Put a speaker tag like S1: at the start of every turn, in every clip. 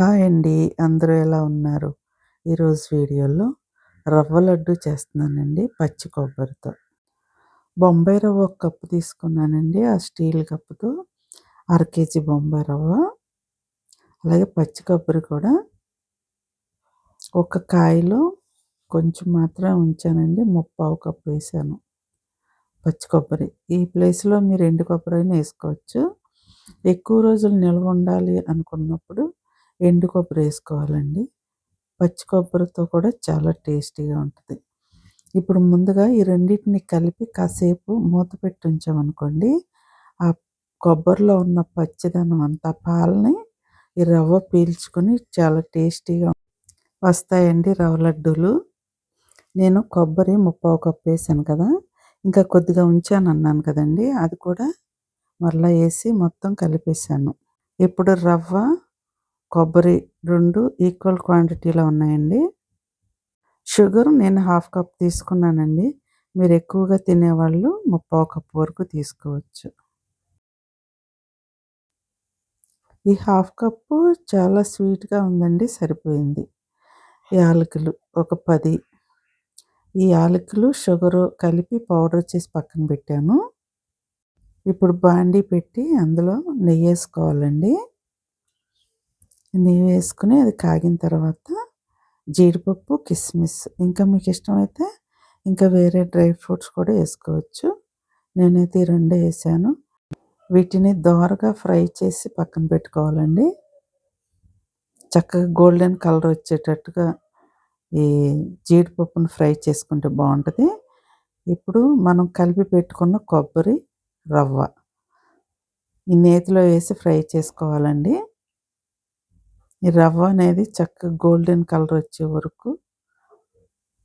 S1: Hi అండి. అందరూ ఎలా ఉన్నారు? ఈరోజు వీడియోలో రవ్వ లడ్డు చేస్తున్నానండి పచ్చి కొబ్బరితో. బొంబాయి రవ్వ ఒక కప్పు తీసుకున్నానండి ఆ స్టీల్ కప్పుతో అర కేజీ బొంబాయి రవ్వ అలాగే పచ్చి కొబ్బరి కూడా. ఒక కాయలో కొంచెం మాత్రమే ఉంచానండి ముప్పావు కప్పు వేసాను పచ్చి కొబ్బరి. ఈ ప్లేస్లో మీరు ఎండు కొబ్బరి అయినా వేసుకోవచ్చు. ఎక్కువ రోజులు నిల్వ ఉండాలి అనుకున్నప్పుడు ఎండు కొబ్బరి వేసుకోవాలండి. పచ్చి కొబ్బరితో కూడా చాలా టేస్టీగా ఉంటుంది. ఇప్పుడు ముందుగా ఈ రెండింటిని కలిపి కాసేపు మూత పెట్టి ఉంచామనుకోండి ఆ కొబ్బరిలో ఉన్న పచ్చిదనం అంతా పాలని ఈ రవ్వ పీల్చుకొని చాలా టేస్టీగా వస్తాయండి రవ్వ లడ్డూలు. నేను కొబ్బరి ముప్పావు కప్పు వేసాను కదా ఇంకా కొద్దిగా ఉంచాను అన్నాను కదండి అది కూడా మరలా వేసి మొత్తం కలిపేసాను. ఇప్పుడు రవ్వ కొబ్బరి రెండు ఈక్వల్ క్వాంటిటీలో ఉన్నాయండి. షుగర్ నేను హాఫ్ కప్ తీసుకున్నానండి. మీరు ఎక్కువగా తినేవాళ్ళు ముప్పావు కప్ వరకు తీసుకోవచ్చు. ఈ హాఫ్ కప్పు చాలా స్వీట్గా ఉందండి సరిపోయింది. యాలకులు ఒక పది. ఈ యాలకులు షుగరు కలిపి పౌడర్ చేసి పక్కన పెట్టాను. ఇప్పుడు బాండీ పెట్టి అందులో నెయ్యి వేసుకోవాలండి నెయ్యి వేసుకుని అది కాగిన తర్వాత జీడిపప్పు కిస్మిస్ ఇంకా మీకు ఇష్టమైతే ఇంకా వేరే డ్రై ఫ్రూట్స్ కూడా వేసుకోవచ్చు. నేనైతే ఈ రెండే వేసాను. వీటిని దోరగా ఫ్రై చేసి పక్కన పెట్టుకోవాలండి. చక్కగా గోల్డెన్ కలర్ వచ్చేటట్టుగా ఈ జీడిపప్పును ఫ్రై చేసుకుంటే బాగుంటుంది. ఇప్పుడు మనం కలిపి పెట్టుకున్న కొబ్బరి రవ్వ ఈ నేతిలో వేసి ఫ్రై చేసుకోవాలండి. ఈ రవ్వ అనేది చక్కగా గోల్డెన్ కలర్ వచ్చే వరకు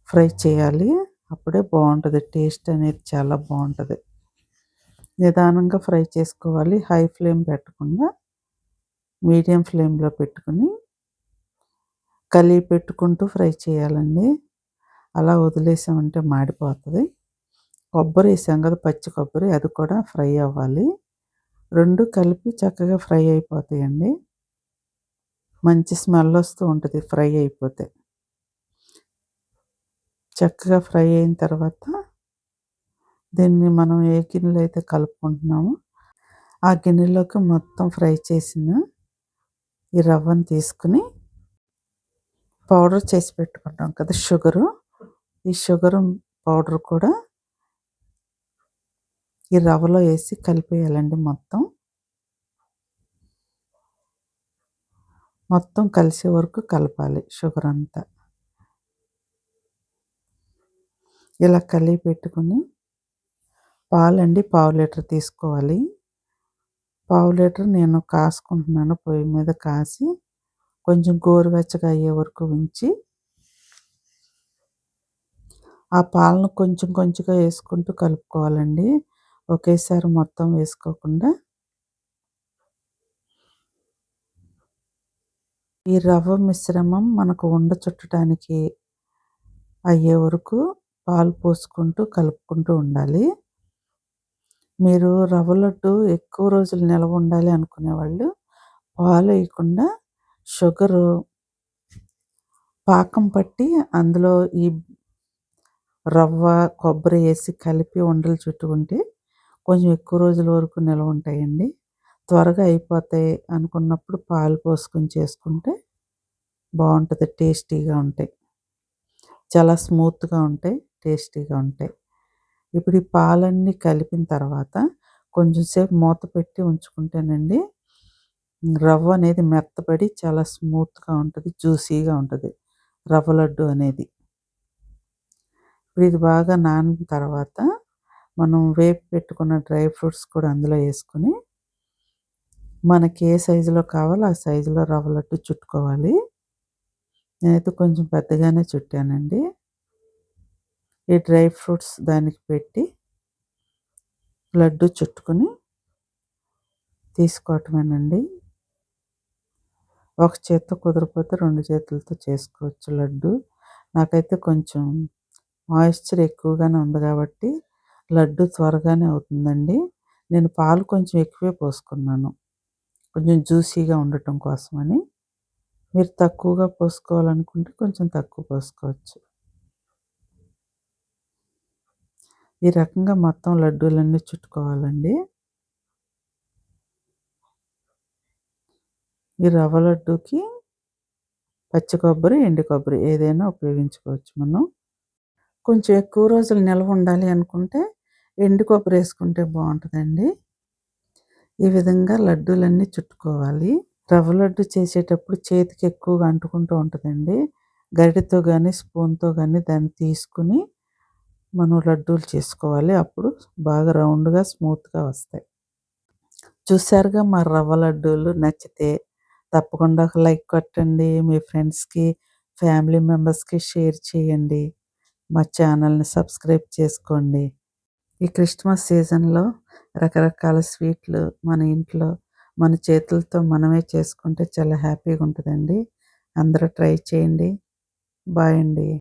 S1: ఫ్రై చేయాలి. అప్పుడే బాగుంటుంది. టేస్ట్ అనేది చాలా బాగుంటుంది. నిదానంగా ఫ్రై చేసుకోవాలి. హై ఫ్లేమ్ పెట్టకుండా మీడియం ఫ్లేమ్లో పెట్టుకుని కలిగి పెట్టుకుంటూ ఫ్రై చేయాలండి. అలా వదిలేసామంటే మాడిపోతుంది. కొబ్బరి వేసాం కదా పచ్చి కొబ్బరి అది కూడా ఫ్రై అవ్వాలి. రెండు కలిపి చక్కగా ఫ్రై అయిపోతాయండి. మంచి స్మెల్ వస్తూ ఉంటుంది ఫ్రై అయిపోతే. చక్కగా ఫ్రై అయిన తర్వాత దీన్ని మనం ఏ గిన్నెలో అయితే కలుపుకుంటున్నామో ఆ గిన్నెలోకి మొత్తం ఫ్రై చేసిన ఈ రవ్వను తీసుకుని పౌడర్ చేసి పెట్టుకుంటాం కదా షుగరు. ఈ షుగర్ పౌడర్ కూడా ఈ రవ్వలో వేసి కలిపేయాలండి మొత్తం. మొత్తం కలిసే వరకు కలపాలి షుగర్ అంతా. ఇలా కలిపి పెట్టుకుని పాలండి పావు లీటర్ తీసుకోవాలి. పావు లీటర్ నేను కాసుకుంటున్నాను పొయ్యి మీద కాసి కొంచెం గోరువెచ్చగా అయ్యే వరకు ఉంచి ఆ పాలను కొంచెం కొంచెంగా వేసుకుంటూ కలుపుకోవాలండి. ఒకేసారి మొత్తం వేసుకోకుండా ఈ రవ్వ మిశ్రమం మనకు ఉండ చుట్టడానికి అయ్యే వరకు పాలు పోసుకుంటూ కలుపుకుంటూ ఉండాలి. మీరు రవ్వ లడ్డు ఎక్కువ రోజులు నిల్వ ఉండాలి అనుకునేవాళ్ళు పాలు వేయకుండా షుగరు పాకం పట్టి అందులో ఈ రవ్వ కొబ్బరి వేసి కలిపి ఉండలు చుట్టుకుంటే కొంచెం ఎక్కువ రోజుల వరకు నిల్వ ఉంటాయండి. త్వరగా అయిపోతాయి అనుకున్నప్పుడు పాలు పోసుకొని చేసుకుంటే బాగుంటుంది టేస్టీగా ఉంటాయి. చాలా స్మూత్గా ఉంటాయి టేస్టీగా ఉంటాయి. ఇప్పుడు ఈ పాలన్నీ కలిపిన తర్వాత కొంచెం సేపు మూత పెట్టి ఉంచుకుంటేనండి రవ్వ అనేది మెత్తబడి చాలా స్మూత్గా ఉంటుంది జ్యూసీగా ఉంటుంది. రవ్వ లడ్డు అనేది. ఇప్పుడు ఇది బాగా నానిన తర్వాత మనం వేపు పెట్టుకున్న డ్రై ఫ్రూట్స్ కూడా అందులో వేసుకొని మనకి ఏ సైజులో కావాలో ఆ సైజులో రవ్వ లడ్డు చుట్టుకోవాలి. నేనైతే కొంచెం పెద్దగానే చుట్టానండి. ఈ డ్రై ఫ్రూట్స్ దానికి పెట్టి లడ్డు చుట్టుకొని తీసుకోవటమేనండి. ఒక చేత్తో కుదిరిపోతే రెండు చేతులతో చేసుకోవచ్చు లడ్డు. నాకైతే కొంచెం మాయిశ్చర్ ఎక్కువగానే ఉంది కాబట్టి లడ్డు త్వరగానే అవుతుందండి. నేను పాలు కొంచెం ఎక్కువే పోసుకున్నాను. కొంచెం జ్యూసీగా ఉండటం కోసమని మీరు తక్కువగా పోసుకోవాలనుకుంటే కొంచెం తక్కువ పోసుకోవచ్చు. ఈ రకంగా మొత్తం లడ్డూలన్నీ చుట్టుకోవాలండి. ఈ రవ్వ లడ్డూకి పచ్చి కొబ్బరి ఎండు కొబ్బరి ఏదైనా ఉపయోగించుకోవచ్చు మనం. కొంచెం ఎక్కువ రోజులు నిల్వ ఉండాలి అనుకుంటే ఎండు కొబ్బరి వేసుకుంటే బాగుంటుందండి. ఈ విధంగా లడ్డూలన్నీ చుట్టుకోవాలి. రవ్వ లడ్డు చేసేటప్పుడు చేతికి ఎక్కువగా అంటుకుంటూ ఉంటుందండి. గరిటెతో కానీ స్పూన్తో కానీ దాన్ని తీసుకుని మనం లడ్డూలు చేసుకోవాలి. అప్పుడు బాగా రౌండ్గా స్మూత్గా వస్తాయి. చూసారుగా మా రవ్వ లడ్డూలు నచ్చితే తప్పకుండా ఒక లైక్ కొట్టండి. మీ ఫ్రెండ్స్కి ఫ్యామిలీ మెంబర్స్కి షేర్ చేయండి. మా ఛానల్ని సబ్స్క్రైబ్ చేసుకోండి. ఈ క్రిస్మస్ సీజన్లో రకరకాల స్వీట్లు మన ఇంట్లో మన చేతులతో మనమే చేసుకుంటే చాలా హ్యాపీగా ఉంటుందండి. అందరూ ట్రై చేయండి. బాయ్ అండి.